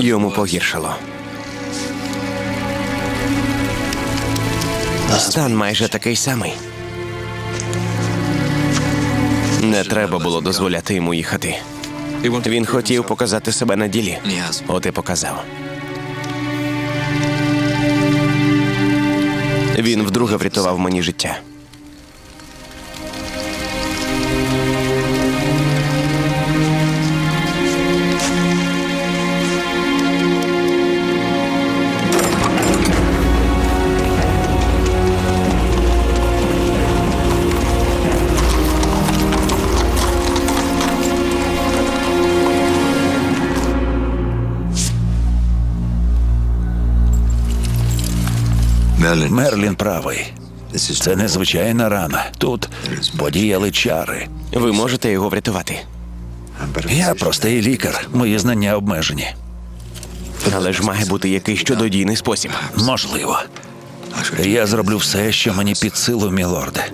Йому погіршало. Стан майже такий самий. Не треба було дозволяти йому їхати. Він хотів показати себе на ділі. От і показав. Він вдруге врятував мені життя. Мерлін правий. Це незвичайна рана. Тут подіяли чари. Ви можете його врятувати. Я простий лікар, мої знання обмежені. Але ж має бути якийсь чудодійний спосіб. Можливо. Я зроблю все, що мені під силу, мілорде.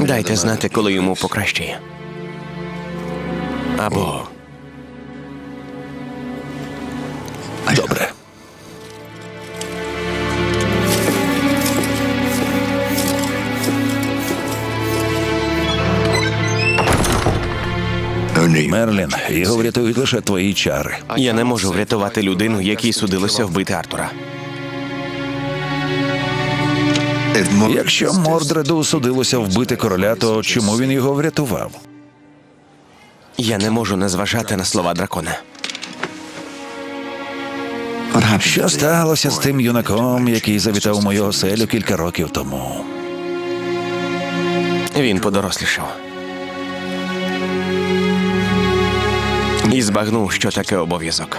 Дайте знати, коли йому покращає. Або Мерлін, його врятують лише твої чари. я не можу врятувати людину, якій судилося вбити Артура. Якщо Мордреду судилося вбити короля, то чому він його врятував? Я не можу не зважати на слова дракона. Що сталося з тим юнаком, який завітав у мою оселю кілька років тому? Він подорослішав. І збагнув, що таке обов'язок.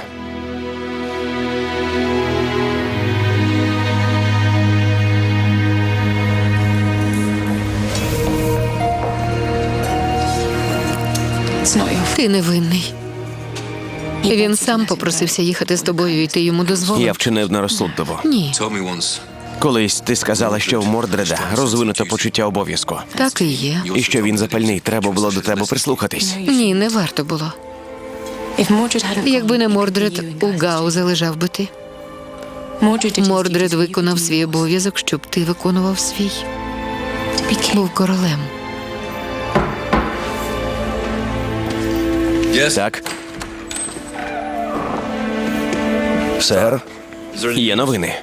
Ти невинний. Він сам попросився їхати з тобою, і ти йому дозволив. Я вчинив нерозсудливо. Ні, Колись ти сказала, що в Мордреда розвинуто почуття обов'язку, так і є. і що він запальний, треба було до тебе прислухатись. Ні, не варто було. Якби не Мордред, у Гауза лежав би ти. Мордред виконав свій обов'язок, щоб ти виконував свій. Був королем. Так, Сер, є новини.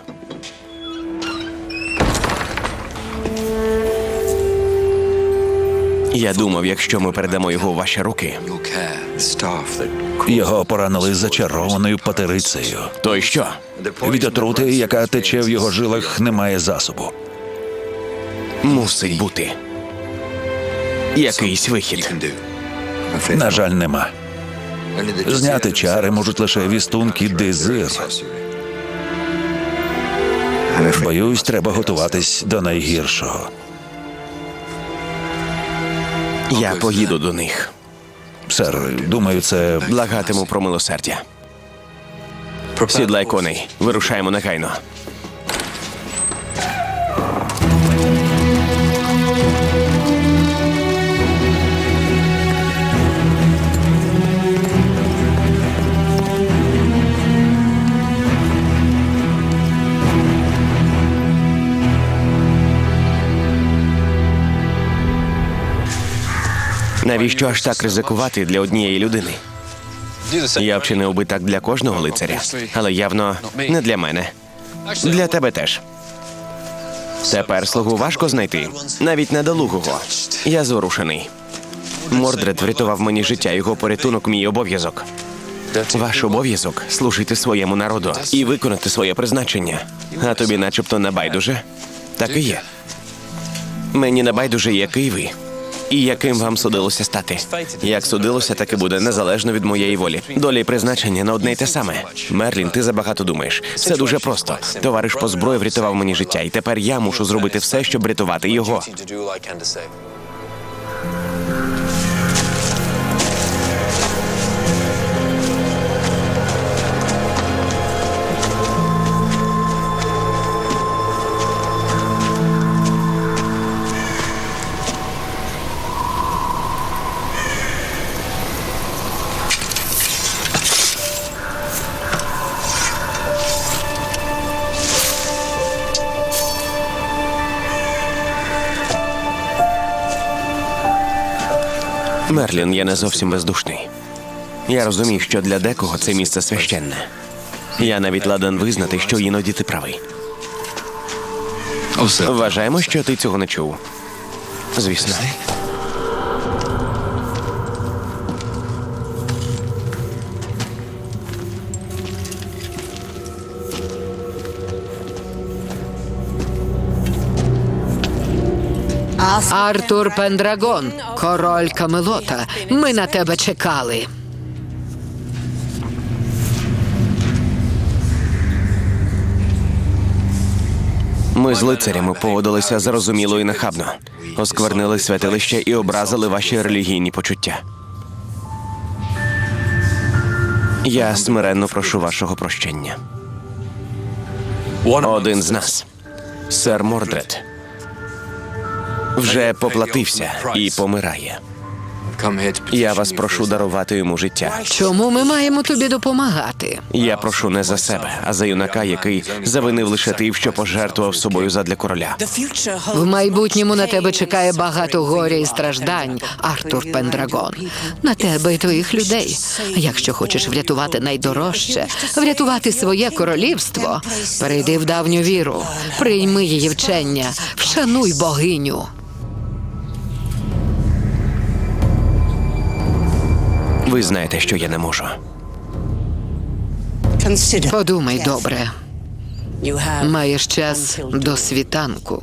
Я думав, якщо ми передамо його у ваші руки, його поранили зачарованою патерицею. то й що? Від отрути, яка тече в його жилах, немає засобу. Мусить бути якийсь вихід. На жаль, нема. Зняти чари можуть лише вістунки дизир. Боюсь, треба готуватись до найгіршого. Я поїду до них. Сер, думаю, це Благатиму про милосердя. Сідлай коней. Вирушаємо негайно. Навіщо аж так ризикувати для однієї людини? Я вчинив би так для кожного лицаря, але явно не для мене. Для тебе теж. Тепер слугу важко знайти, навіть недолугого. Я зворушений. Мордред врятував мені життя, його порятунок мій обов'язок. Ваш обов'язок служити своєму народу і виконати своє призначення. А тобі, начебто, не байдуже. Так і є. Мені не байдуже, який ви. І яким вам судилося стати? Як судилося, так і буде незалежно від моєї волі. Долі призначення на одне й те саме. Мерлін, ти забагато думаєш. Все дуже просто. Товариш по зброї врятував мені життя, і тепер я мушу зробити все, щоб рятувати його. Мерлін, я не зовсім бездушний. Я розумію, що для декого це місце священне. Я навіть ладен визнати, що іноді ти правий. Вважаємо, що ти цього не чув. Звісно. Артур Пендрагон, король Камелота. Ми на тебе чекали. Ми з лицарями поводилися зарозуміло і нахабно, осквернили святилище і образили ваші релігійні почуття. Я смиренно прошу вашого прощення. Один з нас, сер Мордред, вже поплатився і помирає. Я вас прошу дарувати йому життя. Чому ми маємо тобі допомагати? Я прошу не за себе, а за юнака, який завинив лише тим, що пожертвував собою задля короля. В майбутньому на тебе чекає багато горя і страждань, Артур Пендрагон. На тебе і твоїх людей. Якщо хочеш врятувати найдорожче, врятувати своє королівство, перейди в давню віру, прийми її вчення, вшануй богиню. Ви знаєте, що я не можу. Подумай добре, маєш час до світанку.